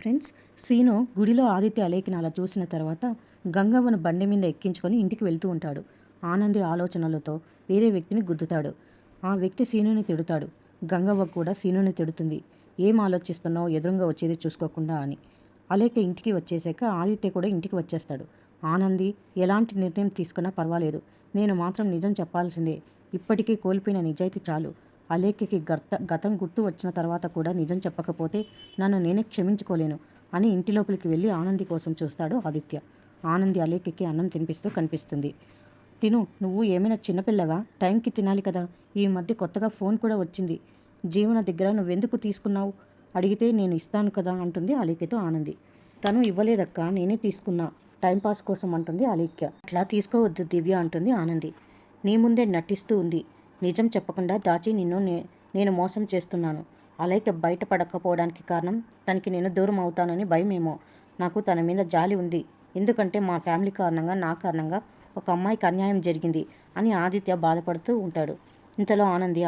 Friends Seenu గుడిలో ఆదిత్య అలేకిని అలా చూసిన తర్వాత గంగవ్వను బండి మీద ఎక్కించుకొని ఇంటికి వెళ్తూ ఉంటాడు. ఆనంది ఆలోచనలతో వేరే వ్యక్తిని గుద్దుతాడు. ఆ వ్యక్తి శీనుని తిడుతాడు. గంగవ్వ కూడా శీనుని తిడుతుంది. ఏం ఆలోచిస్తున్నావు? ఎదురుగా వచ్చేది చూసుకోకుండా అని. అలేక ఇంటికి వచ్చేసాక ఆదిత్య కూడా ఇంటికి వచ్చేస్తాడు. ఆనంది ఎలాంటి నిర్ణయం తీసుకున్నా పర్వాలేదు. నేను మాత్రం నిజం చెప్పాల్సిందే. ఇప్పటికీ కోల్పోయిన నిజాయితీ చాలు. అలేఖ్యకి గత గతం గుర్తు వచ్చిన తర్వాత కూడా నిజం చెప్పకపోతే నన్ను నేనే క్షమించుకోలేను అని ఇంటి లోపలికి వెళ్ళి ఆనంది కోసం చూస్తాడు ఆదిత్య. ఆనంది అలేఖ్యకి అన్నం తినిపిస్తూ కనిపిస్తుంది. తిను నువ్వు ఏమైనా చిన్నపిల్లగా టైంకి తినాలి కదా. ఈ మధ్య కొత్తగా ఫోన్ కూడా వచ్చింది. జీవన దగ్గర నువ్వెందుకు తీసుకున్నావు? అడిగితే నేను ఇస్తాను కదా అంటుంది అలేఖ్యతో ఆనంది. తను ఇవ్వలేదక్క నేనే తీసుకున్నా. టైంపాస్ కోసం అంటుంది అలేఖ్య. అట్లా తీసుకోవద్దు దివ్య అంటుంది ఆనంది. నీ ముందే నటిస్తూ ఉంది. నిజం చెప్పకుండా దాచి నిన్ను నే నేను మోసం చేస్తున్నాను. అలాగే బయటపడకపోవడానికి కారణం తనకి నేను దూరం అవుతానని భయమేమో. నాకు తన మీద జాలి ఉంది. ఎందుకంటే మా ఫ్యామిలీ కారణంగా నా కారణంగా ఒక అమ్మాయికి అన్యాయం జరిగింది అని ఆదిత్య బాధపడుతూ ఉంటాడు. ఇంతలో ఆనంది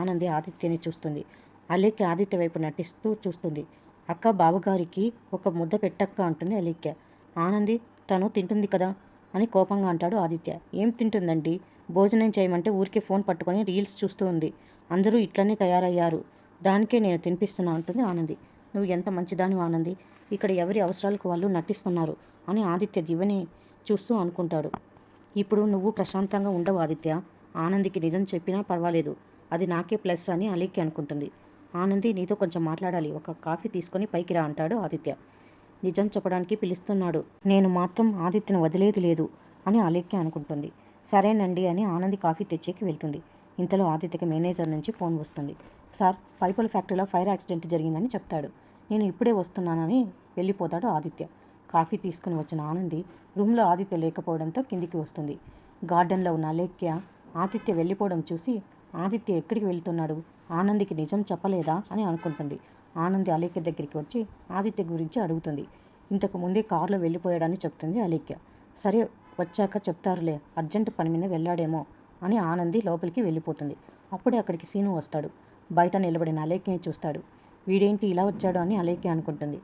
ఆనంది ఆదిత్యని చూస్తుంది. అలేఖ్య ఆదిత్య వైపు నటిస్తూ చూస్తుంది. అక్క బావగారికి ఒక ముద్ద పెట్టక్క అంటుంది అలేఖ్య ఆనంది తను తింటుంది కదా అని కోపంగా అంటాడు ఆదిత్య. ఏం తింటుందండి? భోజనం చేయమంటే ఊరికే ఫోన్ పట్టుకొని రీల్స్ చూస్తూ ఉంది. అందరూ ఇట్లనే తయారయ్యారు. దానికే నేను తినిపిస్తున్నా అంటుంది ఆనంది. నువ్వు ఎంత మంచిదాని ఆనంది. ఇక్కడ ఎవరి అవసరాలకు వాళ్ళు నటిస్తున్నారు అని ఆదిత్య దివ్యని చూస్తూ అనుకుంటాడు. ఇప్పుడు నువ్వు ప్రశాంతంగా ఉండవు ఆదిత్య. ఆనందికి నిజం చెప్పినా పర్వాలేదు. అది నాకే ప్లస్ అని అలీకి అనుకుంటుంది. ఆనంది నీతో కొంచెం మాట్లాడాలి. ఒక కాఫీ తీసుకొని పైకి రా అంటాడు ఆదిత్య. నిజం చెప్పడానికి పిలుస్తున్నాడు. నేను మాత్రం ఆదిత్యను వదిలేదు లేదు అని అలేఖ్య అనుకుంటుంది. సరేనండి అని ఆనంది కాఫీ తెచ్చేకి వెళ్తుంది. ఇంతలో ఆదిత్యకి మేనేజర్ నుంచి ఫోన్ వస్తుంది. సార్ పైపుల ఫ్యాక్టరీలో ఫైర్ యాక్సిడెంట్ జరిగిందని చెప్తాడు. నేను ఇప్పుడే వస్తున్నానని వెళ్ళిపోతాడు ఆదిత్య. కాఫీ తీసుకుని వచ్చిన ఆనంది రూమ్లో ఆదిత్య లేకపోవడంతో కిందికి వస్తుంది. గార్డెన్లో ఉన్న అలేఖ్య ఆదిత్య వెళ్ళిపోవడం చూసి ఆదిత్య ఎక్కడికి వెళ్తున్నాడు? ఆనందికి నిజం చెప్పలేదా? అని అనుకుంటుంది. ఆనంది అలేఖ్య దగ్గరికి వచ్చి ఆదిత్య గురించి అడుగుతుంది. ఇంతకు ముందే కారులో వెళ్ళిపోయాడని చెప్తుంది అలేఖ్య. సరే వచ్చాక చెప్తారులే అర్జెంటు పని మీద వెళ్ళాడేమో అని ఆనంది లోపలికి వెళ్ళిపోతుంది. అప్పుడే అక్కడికి సీను వస్తాడు. బయట నిలబడిన అలేఖ్యని చూస్తాడు. వీడేంటి ఇలా వచ్చాడు అని అలేఖ్య అనుకుంటుంది.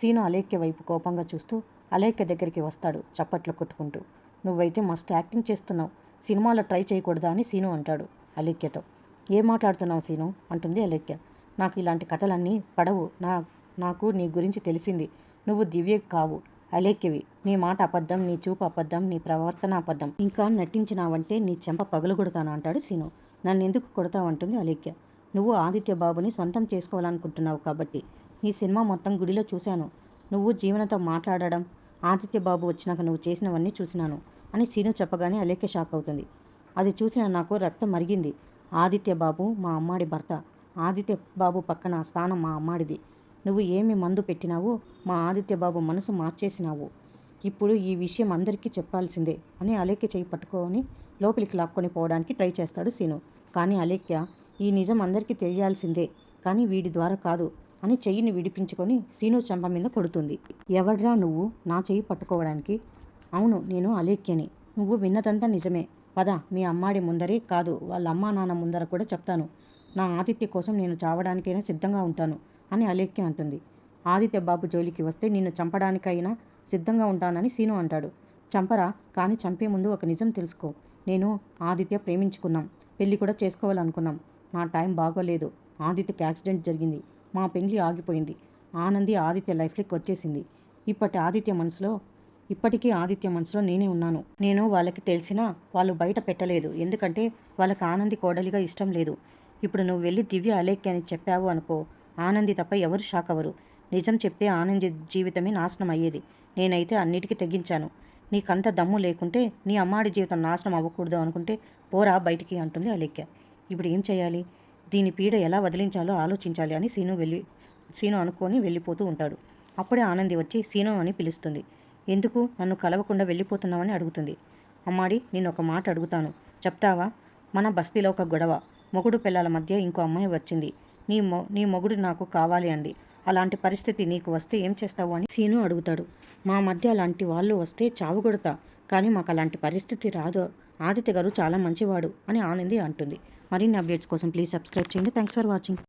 సీను అలేఖ్య వైపు కోపంగా చూస్తూ అలేఖ్య దగ్గరికి వస్తాడు చప్పట్లు కొట్టుకుంటూ. నువ్వైతే మస్తు యాక్టింగ్ చేస్తున్నావు. సినిమాలో ట్రై చేయకూడదా అని సీను అంటాడు అలేఖ్యతో. ఏం మాట్లాడుతున్నావు సీను? అంటుంది అలేఖ్య. నాకు ఇలాంటి కథలన్నీ పడవు. నా నాకు నీ గురించి తెలిసింది. నువ్వు దివ్య కావు. అలేఖ్యవి. నీ మాట అబద్ధం నీ చూపు అబద్ధం నీ ప్రవర్తన అబద్ధం. ఇంకా నటించినావంటే నీ చెంప పగలు కొడతాను అంటాడు సీను. నన్ను ఎందుకు కొడతావంటుంది అలేఖ్య. నువ్వు ఆదిత్య బాబుని సొంతం చేసుకోవాలనుకుంటున్నావు కాబట్టి నీ సినిమా మొత్తం గుడిలో చూశాను. నువ్వు జీవనతో మాట్లాడడం ఆదిత్య బాబు వచ్చినాక నువ్వు చేసినవన్నీ చూసినాను అని సీను చెప్పగానే అలేఖ్య షాక్ అవుతుంది. అది చూసిన నాకు రక్తం మరిగింది. ఆదిత్య బాబు మా అమ్మాడి భర్త. ఆదిత్య బాబు పక్కన స్థానం మా అమ్మాడిది. నువ్వు ఏమి మందు పెట్టినావో? మా ఆదిత్యబాబు మనసు మార్చేసినావు. ఇప్పుడు ఈ విషయం అందరికీ చెప్పాల్సిందే అని అలేఖ్య చేయి పట్టుకొని లోపలికి లాక్కొని పోవడానికి ట్రై చేస్తాడు సీను. కానీ అలేఖ్య ఈ నిజం అందరికీ తెలియాల్సిందే కానీ వీడి ద్వారా కాదు అని చెయ్యిని విడిపించుకొని సీను చెంప మీద కొడుతుంది. ఎవడ్రా నువ్వు నా చెయ్యి పట్టుకోవడానికి? అవును నేను అలేఖ్యని. నువ్వు విన్నదంతా నిజమే. పద మీ అమ్మాడి ముందరే కాదు వాళ్ళ అమ్మా నాన్న ముందర కూడా చెప్తాను. నా ఆదిత్య కోసం నేను చావడానికైనా సిద్ధంగా ఉంటాను. అని అలేఖ్య అంటుంది. ఆదిత్య బాబు జోలికి వస్తే నిన్ను చంపడానికైనా సిద్ధంగా ఉంటానని సీను అంటాడు. చంపరా? కానీ చంపే ముందు ఒక నిజం తెలుసుకో. నేను ఆదిత్య ప్రేమించుకున్నాం. పెళ్ళి కూడా చేసుకోవాలనుకున్నాం. నా టైం బాగోలేదు. ఆదిత్యకి యాక్సిడెంట్ జరిగింది. మా పెళ్ళి ఆగిపోయింది. ఆనంది ఆదిత్య లైఫ్లోకి వచ్చేసింది. ఇప్పటి ఆదిత్య మనసులో ఇప్పటికీ ఆదిత్య మనసులో నేనే ఉన్నాను. నేను వాళ్ళకి తెలిసినా వాళ్ళు బయట పెట్టలేదు. ఎందుకంటే వాళ్ళకి ఆనంది కోడలిగా ఇష్టం లేదు. ఇప్పుడు నువ్వు వెళ్ళి దివ్య అలేఖ్య అని చెప్పావు అనుకో. ఆనంది తప్ప ఎవరు షాక్ అవ్వరు. నిజం చెప్తే ఆనంది జీవితమే నాశనం అయ్యేది. నేనైతే అన్నిటికీ తెగించాను. నీకంత దమ్ము లేకుంటే నీ అమ్మాడి జీవితం నాశనం అవ్వకూడదు అనుకుంటే పోరా బయటికి అంటుంది అలేఖ్య. ఇప్పుడు ఏం చేయాలి? దీని పీడ ఎలా వదిలించాలో ఆలోచించాలి అని సీను వెళ్ళి సీను అనుకొని వెళ్ళిపోతూ ఉంటాడు. అప్పుడే ఆనంది వచ్చి సీను అని పిలుస్తుంది. ఎందుకు? నన్ను కలవకుండా వెళ్ళిపోతున్నావని అడుగుతుంది. అమ్మాడి నేను ఒక మాట అడుగుతాను. చెప్తావా? మన బస్తీలో ఒక గొడవ. మొగుడు పిల్లల మధ్య ఇంకో అమ్మాయి వచ్చింది. నీ మొ నీ మొగుడు నాకు కావాలి అంది. అలాంటి పరిస్థితి నీకు వస్తే ఏం చేస్తావు అని సీను అడుగుతాడు. మా మధ్య అలాంటి వాళ్ళు వస్తే చావు కొడతా కానీ మాకు అలాంటి పరిస్థితి రాదు. ఆదిత్య గారు చాలా మంచివాడు అని ఆనంది అంటుంది. మరిన్ని అప్డేట్స్ కోసం ప్లీజ్ సబ్స్క్రైబ్ చేయండి. Thanks for watching.